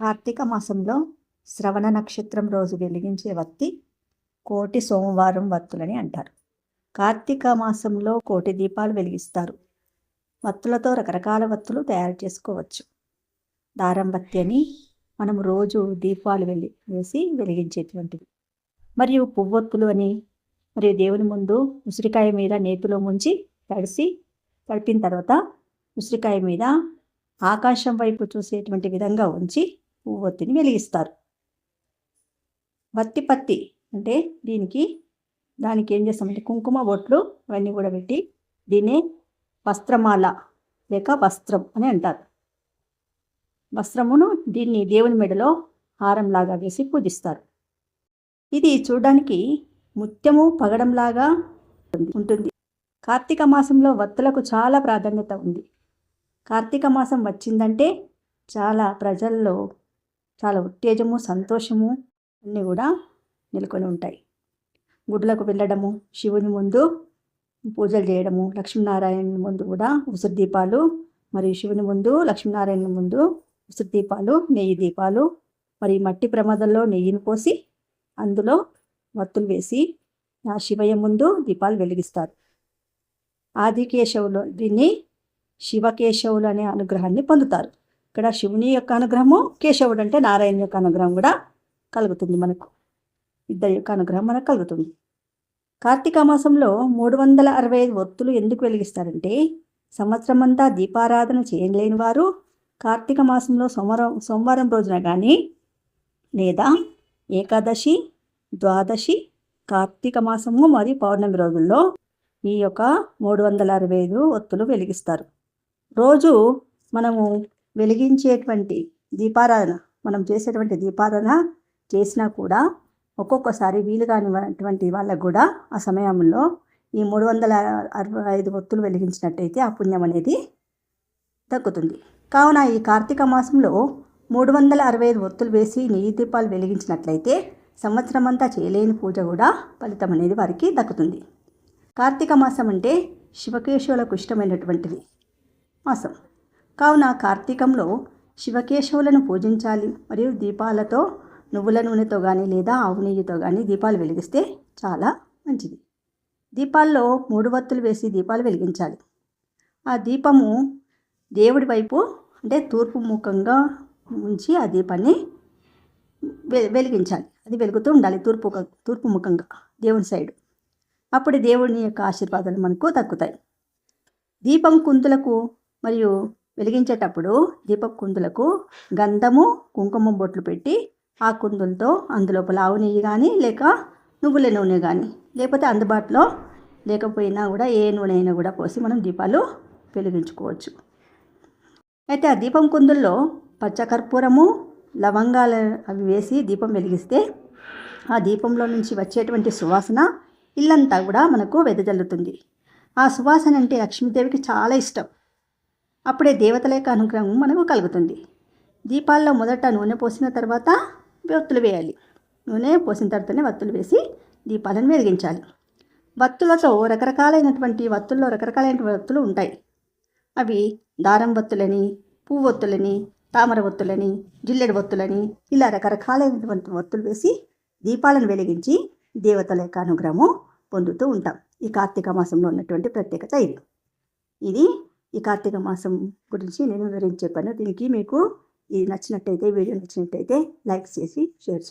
కార్తీక మాసంలో శ్రవణ నక్షత్రం రోజు వెలిగించే వత్తి కోటి సోమవారం వత్తులని అంటారు. కార్తీక మాసంలో కోటి దీపాలు వెలిగిస్తారు. వత్తులతో రకరకాల వత్తులు తయారు చేసుకోవచ్చు. దారం వత్తి అని మనం రోజు దీపాలు వెళ్ళి వేసి వెలిగించేటువంటివి మరియు పువ్వొత్తులు అని మరియు దేవుని ముందు ఉసిరికాయ మీద నేతిలో ముంచి తడిసి తడిపిన తర్వాత ఉసిరికాయ మీద ఆకాశం వైపు చూసేటువంటి విధంగా ఉంచి పువ్వొత్తిని వెలిగిస్తారు. వత్తి పత్తి అంటే దీనికి దానికి ఏం చేస్తామంటే కుంకుమ బొట్లు అవన్నీ కూడా పెట్టి దీన్ని వస్త్రమాల లేక వస్త్రం అని అంటారు. వస్త్రమును దీన్ని దేవుని మెడలో హారంలాగా వేసి పూజిస్తారు. ఇది చూడడానికి ముత్యము పగడంలాగా ఉంటుంది. కార్తీక మాసంలో వత్తులకు చాలా ప్రాధాన్యత ఉంది. కార్తీక మాసం వచ్చిందంటే చాలా ప్రజల్లో చాలా ఉత్తేజము సంతోషము అన్నీ కూడా నెలకొని ఉంటాయి. గుడ్లకు వెళ్ళడము శివుని ముందు పూజలు చేయడము లక్ష్మీనారాయణ ముందు కూడా ఉసిరి దీపాలు మరియు శివుని ముందు లక్ష్మీనారాయణ ముందు ఉసిరి దీపాలు నెయ్యి దీపాలు మరి మట్టి ప్రమాదంలో నెయ్యిని పోసి అందులో వత్తులు వేసి ఆ శివయ్య ముందు దీపాలు వెలిగిస్తారు. ఆదికేశవులు దీన్ని శివకేశవులు అనే అనుగ్రహాన్ని పొందుతారు. ఇక్కడ శివుని యొక్క అనుగ్రహము కేశవుడు అంటే నారాయణ యొక్క అనుగ్రహం కూడా కలుగుతుంది మనకు. ఇద్దరి యొక్క అనుగ్రహం మనకు కలుగుతుంది. కార్తీక మాసంలో మూడు వందల అరవై ఐదు ఒత్తులు ఎందుకు వెలిగిస్తారంటే సంవత్సరమంతా దీపారాధన చేయలేని వారు కార్తీక మాసంలో సోమవారం సోమవారం రోజున కానీ లేదా ఏకాదశి ద్వాదశి కార్తీక మాసము మరియు పౌర్ణమి రోజుల్లో ఈ యొక్క మూడు వందల అరవై ఐదు ఒత్తులు వెలిగిస్తారు. రోజు మనము వెలిగించేటువంటి దీపారాధన మనం చేసేటువంటి దీపారాధన చేసినా కూడా ఒక్కొక్కసారి వీలు కానిటువంటి వాళ్ళకు కూడా ఆ సమయంలో ఈ మూడు వందల అరవై ఐదు ఒత్తులు వెలిగించినట్టయితే ఆ పుణ్యం అనేది తగ్గుతుంది కావున ఈ కార్తీక మాసంలో మూడు వందల అరవై ఐదు ఒత్తులు వేసి నెయ్యి దీపాలు వెలిగించినట్లయితే సంవత్సరం అంతా చేయలేని పూజ కూడా ఫలితం అనేది వారికి దక్కుతుంది. కార్తీక మాసం అంటే శివకేశవులకు ఇష్టమైనటువంటిది మాసం. కావున కార్తీకంలో శివకేశవులను పూజించాలి. మరియు దీపాలతో నువ్వుల నూనెతో కానీ లేదా ఆవు నెయ్యితో కానీ దీపాలు వెలిగిస్తే చాలా మంచిది. దీపాల్లో మూడు వత్తులు వేసి దీపాలు వెలిగించాలి. ఆ దీపము దేవుడి వైపు అంటే తూర్పు ముఖంగా ఉంచి ఆ దీపాన్ని వెలిగించాలి. అది వెలుగుతూ ఉండాలి తూర్పు తూర్పు ముఖంగా దేవుని సైడు. అప్పుడు దేవుని యొక్క ఆశీర్వాదాలు మనకు తగ్గుతాయి దీపం కుంతులకు మరియు వెలిగించేటప్పుడు దీపం కుందులకు గంధము కుంకుమ బొట్లు పెట్టి ఆ కుందులతో అందులోపల ఆవు నెయ్యి కానీ లేక నువ్వుల నూనె కానీ లేకపోతే అందుబాటులో లేకపోయినా కూడా ఏ నూనె అయినా కూడా పోసి మనం దీపాలు వెలిగించుకోవచ్చు. అయితే ఆ దీపం కుందుల్లో పచ్చకర్పూరము లవంగాలు అవి వేసి దీపం వెలిగిస్తే ఆ దీపంలో నుంచి వచ్చేటువంటి సువాసన ఇల్లంతా కూడా మనకు వెదజల్లుతుంది. ఆ సువాసన అంటే లక్ష్మీదేవికి చాలా ఇష్టం. అప్పుడే దేవతల యొక్క అనుగ్రహం మనకు కలుగుతుంది. దీపాల్లో మొదట నూనె పోసిన తర్వాత వత్తులు వేయాలి. నూనె పోసిన తర్వాతనే వత్తులు వేసి దీపాలను వెలిగించాలి. వత్తులతో రకరకాలైనటువంటి వత్తుల్లో రకరకాలైన వత్తులు ఉంటాయి. అవి దారం వత్తులని పువ్వొత్తులని తామర ఒత్తులని జిల్లెడు ఒత్తులని ఇలా రకరకాలైనటువంటి ఒత్తులు వేసి దీపాలను వెలిగించి దేవతల యొక్క అనుగ్రహము పొందుతూ ఉంటాం. ఈ కార్తీక మాసంలో ఉన్నటువంటి ప్రత్యేకత ఇది. ఇది ఈ కార్తీక మాసం గురించి నేను వివరించి చెప్పాను. దీనికి మీకు ఇది నచ్చినట్టయితే వీడియో నచ్చినట్టయితే లైక్ చేసి షేర్ చేసి